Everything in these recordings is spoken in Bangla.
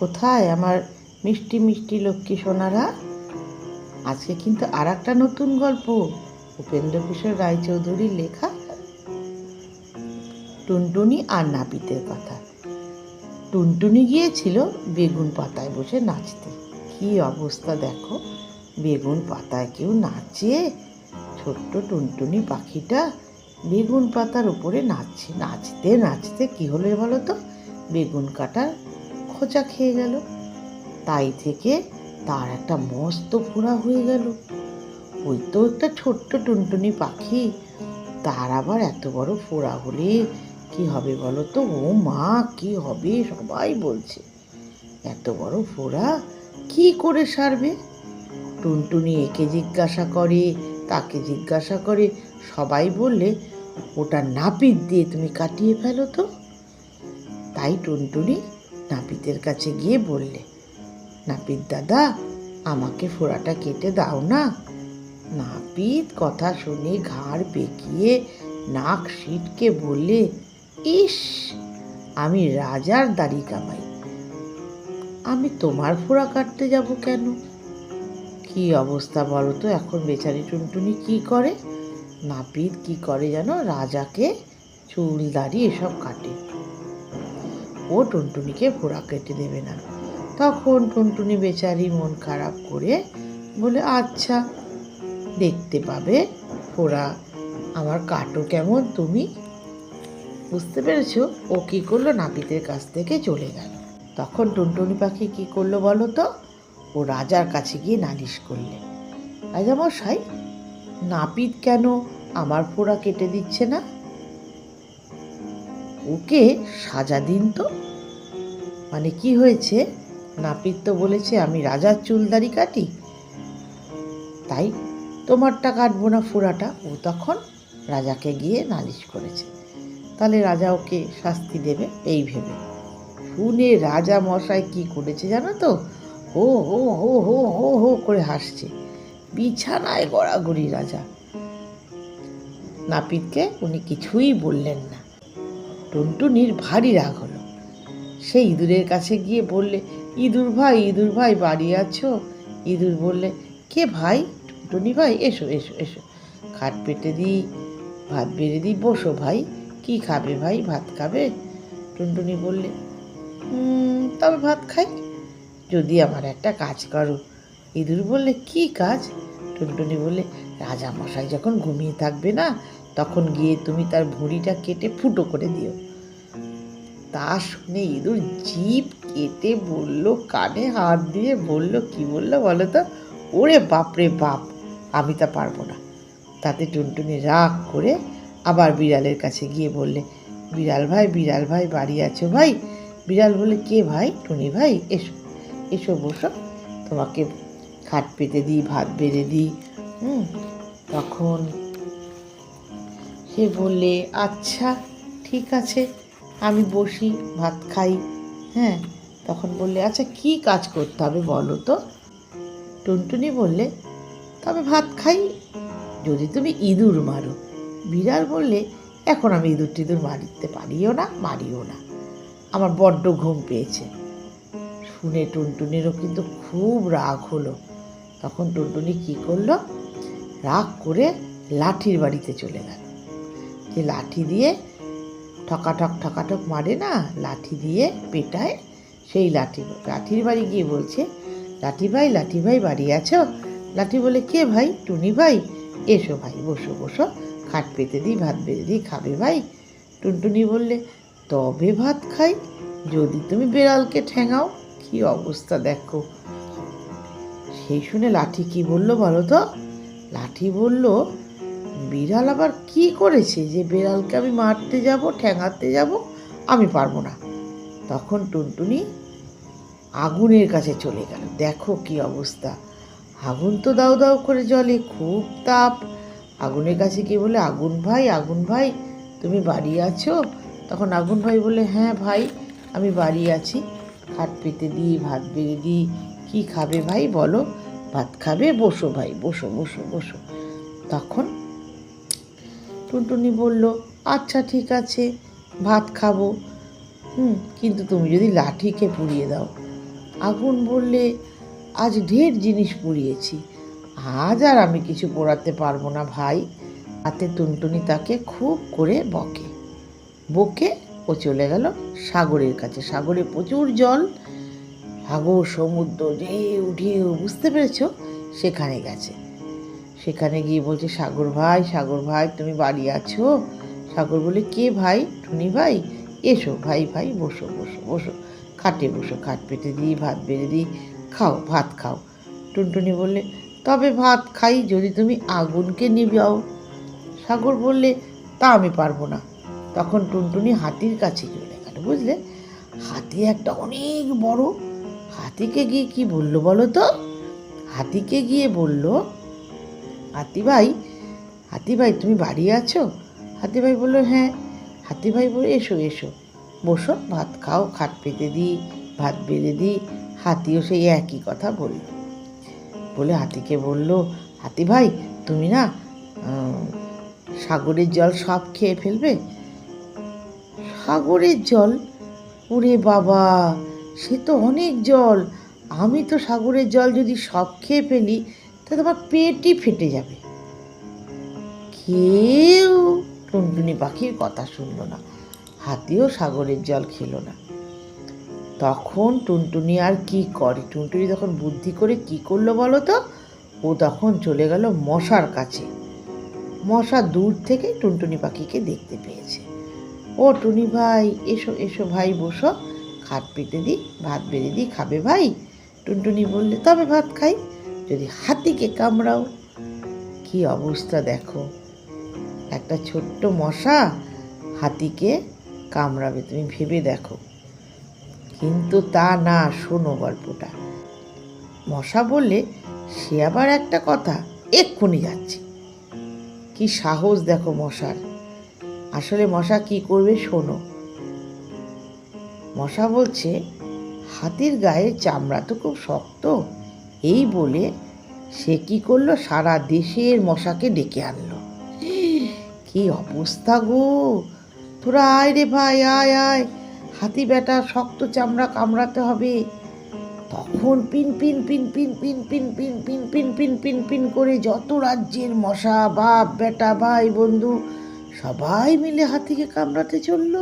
কোথায় আমার মিষ্টি মিষ্টি লক্ষ্মী সোনারা? আজকে কিন্তু আর একটা নতুন গল্প। উপেন্দ্র কিশোর রায়চৌধুরীর লেখা। টুনটুনি আর নাপিতের কথা। টুনটুনি গিয়েছিল বেগুন পাতায় বসে নাচতে। কি অবস্থা দেখো? বেগুন পাতায় কেউ নাচে? ছোট্ট টুনটুনি পাখিটা বেগুন পাতার উপরে নাচছে। নাচতে নাচতে কি হলো বলো তো? বেগুন কাটার খোঁচা খেয়ে গেল। তাই থেকে তার একটা মস্ত ফোড়া হয়ে গেল। ওই তো একটা ছোট্ট টুনটুনি পাখি। তার আবার এত বড় ফোড়া হলে কি হবে বলো তো? ও মা, কি হবে? সবাই বলছে। এত বড় ফোড়া কি করে সারবে? টুনটুনি একে জিজ্ঞাসা করে, তাকে জিজ্ঞাসা করে, সবাই বললে, ওটা নাপিত দিয়ে তুমি কাটিয়ে ফেলো তো। তাই টুনটুনি নাপিতের কাছে গিয়ে বললে, নাপিত দাদা, আমাকে ফোড়াটা কেটে দাও না। নাপিত কথা শুনে ঘাড় বেঁকিয়ে নাক সিটকে বললে, ইস, আমি রাজার দাড়ি কামাই। আমি তোমার ফোড়া কাটতে যাব কেন? কি অবস্থা বলো তো, এখন বেচারি টুনটুনি কি করে? নাপিত কি করে যেন রাজাকে চুল দাড়ি এসব কাটে। ও টুনটুনিকে ফোড়া কেটে দেবে না। তখন টুনটুনি বেচারি মন খারাপ করে বলে আচ্ছা দেখতে পাবে ফোড়া আমার কাটো কেমন তুমি? বুঝতে পেরেছ? ও কি করল? নাপিতের কাছ থেকে চলে গেল। তখন টুনটুনি পাখি কি করল বলো তো? ও রাজার কাছে গিয়ে নালিশ করলে, রাজামশাই, নাপিত কেন আমার ফোড়া কেটে দিচ্ছে না? ওকে সাজা দিন তো। মানে কি হয়েছে? নাপিত তো বলেছে, আমি রাজার চুলদারি কাটি। তাই তোমারটা কাটবো না ফোড়াটা ও তখন রাজাকে গিয়ে নালিশ করেছে। তাহলে রাজা ওকে শাস্তি দেবে, এই ভেবে। শুনে রাজা মশাই কি করেছে জানো তো? হো হো হো হো হো হো করে হাসছে। বিছানায় গড়াগড়ি রাজা। নাপিতকে উনি কিছুই বললেন না। টুনটুনির ভারী রাগ হলো। সে ইঁদুরের কাছে গিয়ে বললে, ইঁদুর ভাই ইঁদুর ভাই, বাড়ি আছো? ইঁদুর বললে, কে ভাই? টুনটুনি ভাই, এসো এসো এসো। খাট পেটে দিই ভাত বেড়ে দিই বসো ভাই। কি খাবে ভাই? ভাত খাবে? টুনটুনি বললে তবে ভাত খাই। যদি আমার একটা কাজ করো। ইঁদুর বললে, কি কাজ? টুনটুনি বললে রাজা মশাই যখন ঘুমিয়ে থাকবে না, তখন গিয়ে তুমি তার ভুঁড়িটা কেটে ফুটো করে দিও। তা শুনে ইঁদুর জিপ কেটে বলল, কানে হাত দিয়ে বলল, কি বলল বলো তো? ওরে বাপরে বাপ, আমি তা পারব না। তাতে টুনটুনি রাগ করে আবার বিড়ালের কাছে গিয়ে বললে, বিড়াল ভাই বিড়াল ভাই, বাড়ি আছো ভাই? বিড়াল বলে কে ভাই? টুনি ভাই, এসো এসো বসো, তোমাকে খাট পেতে দিই, ভাত বেড়ে দিই। হুম, তখন সে বললে আচ্ছা ঠিক আছে। আমি বসি, ভাত খাই হ্যাঁ? তখন বললে আচ্ছা কি কাজ করতে হবে বলো তো? টুনটুনি বললে, তবে ভাত খাই, যদি তুমি ইঁদুর মারো। বিড়াল বললে, এখন আমি ইঁদুর টিঁদুর মারিতে পারিও না, মারিও না। আমার বড্ড ঘুম পেয়েছে। শুনে টুনটুনিরও কিন্তু খুব রাগ হলো। তখন টুনটুনি কি করল? রাগ করে লাঠির বাড়িতে চলে গেল। যে লাঠি দিয়ে ঠকাঠক ঠকাঠক মারে না, লাঠি দিয়ে পেটায়। সেই লাঠি, লাঠির বাড়ি গিয়ে বলছে, লাঠি ভাই লাঠি ভাই, বাড়ি আছো? লাঠি বলে, কে ভাই? টুনি ভাই? এসো ভাই, বসো বসো। খাট পেতে দিই, ভাত বেড়ে দিই, খাবে ভাই? টুনটুনি বললে, তবে ভাত খাই, যদি তুমি বেড়ালকে ঠেঙাও, কি অবস্থা দেখো? সেই শুনে লাঠি কি বলল বলো তো? লাঠি বলল বিড়াল আবার কি করেছে যে বিড়ালকে আমি মারতে যাব ঠ্যাঙাতে যাব, আমি পারব না। তখন টুনটুনি আগুনের কাছে চলে গেল। দেখো কি অবস্থা। আগুন তো দাও দাও করে জলে খুব তাপ। আগুনের কাছে কি বলে, আগুন ভাই আগুন ভাই, তুমি বাড়ি আছো? তখন আগুন ভাই বলে হ্যাঁ ভাই, আমি বাড়ি আছি। খাট পেতে দিই ভাত বেড়ে দিই কী খাবে ভাই বলো? ভাত খাবে, বসো ভাই, বসো বসো বসো। তখন টুনটুনি বলল আচ্ছা ঠিক আছে, ভাত খাব। হুম, কিন্তু তুমি যদি লাঠিকে পুড়িয়ে দাও। আগুন বললে, আজ ঢের জিনিস পুড়িয়েছি। আজ আর আমি কিছু পোড়াতে পারব না ভাই। হাতে টুনটুনি তাকে খুব করে বকে। বকে ও চলে গেল সাগরের কাছে। সাগরে প্রচুর জল। সাগর সমুদ্র ঢেউ ঢেউ বুঝতে পেরেছ, সেখানে গেছে। সেখানে গিয়ে বলছে, সাগর ভাই সাগর ভাই, তুমি বাড়ি আছো? সাগর বলে, কে ভাই? টুনি ভাই? এসো, ভাই ভাই, বসো বসো বসো। খাটে বসো, খাট পেতে দিই, ভাত বেড়ে দিই, খাও, ভাত খাও। টুনটুনি বললে, তবে ভাত খাই যদি তুমি আগুনকে নিবাও সাগর বললে, তা আমি পারব না। তখন টুনটুনি হাতির কাছে চলে গেল, বুঝলে? হাতি একটা অনেক বড়। হাতিকে গিয়ে কি বলল বলো তো? হাতিকে গিয়ে বলল হাতি ভাই হাতি ভাই তুমি বাড়ি আছো? হাতি ভাই বলল হ্যাঁ। হাতি ভাই বলে এসো এসো। বসো, ভাত খাও, খাট পেতে দিই, ভাত বেড়ে দিই, হাতিও সেই একই কথা বলল। বলে হাতিকে বলল হাতি ভাই তুমি না সাগরের জল সব খেয়ে ফেলবে? সাগরের জল? ওরে বাবা, সে তো অনেক জল। আমি তো সাগরের জল যদি সব খেয়ে ফেলি তাহলে তোমার পেটই ফেটে যাবে। কেউ টুনটুনি পাখির কথা শুনলো না, হাতিও সাগরের জল খেলো না। তখন টুনটুনি আর কি করে? টুনটুনি তখন বুদ্ধি করে কি করল বলো তো? ও তখন চলে গেল মশার কাছে। মশা দূর থেকে টুনটুনি পাখিকে দেখতে পেয়েছে। ও টুনি ভাই, এসো এসো ভাই, বসো। খাট পেতে দিই ভাত বেড়ে দিই খাবে ভাই? টুনটুনি বললে, তবে ভাত খাই। যদি হাতিকে কামড়াও, কি অবস্থা দেখো? একটা ছোট্ট মশা হাতিকে কামড়াবে, তুমি ভেবে দেখো। কিন্তু তা না, শোনো গল্পটা। মশা বললে, সে আবার একটা কথা, এক্ষুনি যাচ্ছে। কি সাহস দেখো মশার। আসলে মশা কি করবে শোনো। মশা বলছে, হাতির গায়ের চামড়া তো খুব শক্ত এই বলে সে কি করল সারা দেশের মশাকে ডেকে আনলো কি অবস্থা গো তোরা আয় রে ভাই আয় আয় হাতি বেটা শক্ত চামড়া কামড়াতে হবে তখন পিন পিন পিন পিন পিন পিন পিন পিন পিন পিন পিন পিন করে যত রাজ্যের মশা বাপ বেটা ভাই বন্ধু সবাই মিলে হাতিকে কামড়াতে চলল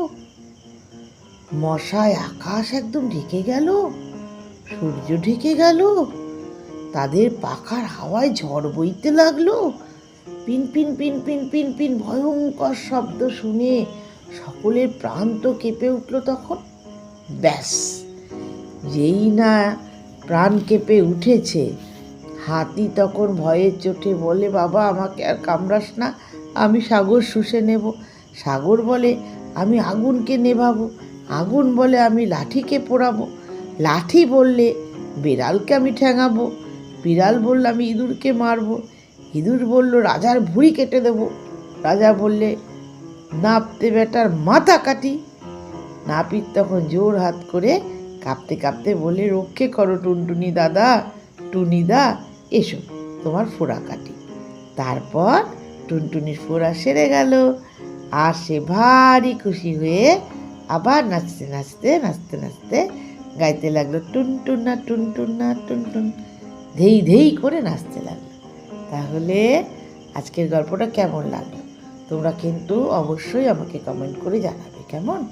মশায় আকাশ একদম ঢেকে গেল সূর্য ঢেকে গেল তাদের পাখার হাওয়ায় ঝড় বইতে লাগল। পিন পিন পিন পিন পিন পিন ভয়ঙ্কর শব্দ শুনে সকলের প্রাণ তো কেঁপে উঠল তখন। ব্যাস, যেই না প্রাণ কেঁপে উঠেছে, হাতি তখন ভয়ের চোটে বলে, বাবা, আমাকে আর কামড়াস না, আমি সাগর শুষে নেব। সাগর বলে, আমি আগুনকে নেভাবো, আগুন বলে আমি লাঠিকে পোড়াবো। লাঠি বললে, বিড়ালকে আমি ঠ্যাঙাবো বিড়াল বলল, আমি ইঁদুরকে মারবো। ইঁদুর বলল, রাজার ভুঁড়ি কেটে দেবো। রাজা বললে, নাপতে বেটার মাথা কাটি। নাপিত তখন জোর হাত করে কাঁপতে কাঁপতে বলে রক্ষে করো টুনটুনি দাদা, টুনি দা, এসো, তোমার ফোড়া কাটি। তারপর টুনটুনির ফোড়া সেরে গেল। আর সে ভারী খুশি হয়ে আবার নাচতে নাচতে নাচতে নাচতে গাইতে লাগল, টুনটুন না টুনটুন না টুনটুন। ধেই ধেই করে নাচতে লাগল। তাহলে আজকের গল্পটা কেমন লাগল? তোমরা কিন্তু অবশ্যই আমাকে কমেন্ট করে জানাবে, কেমন?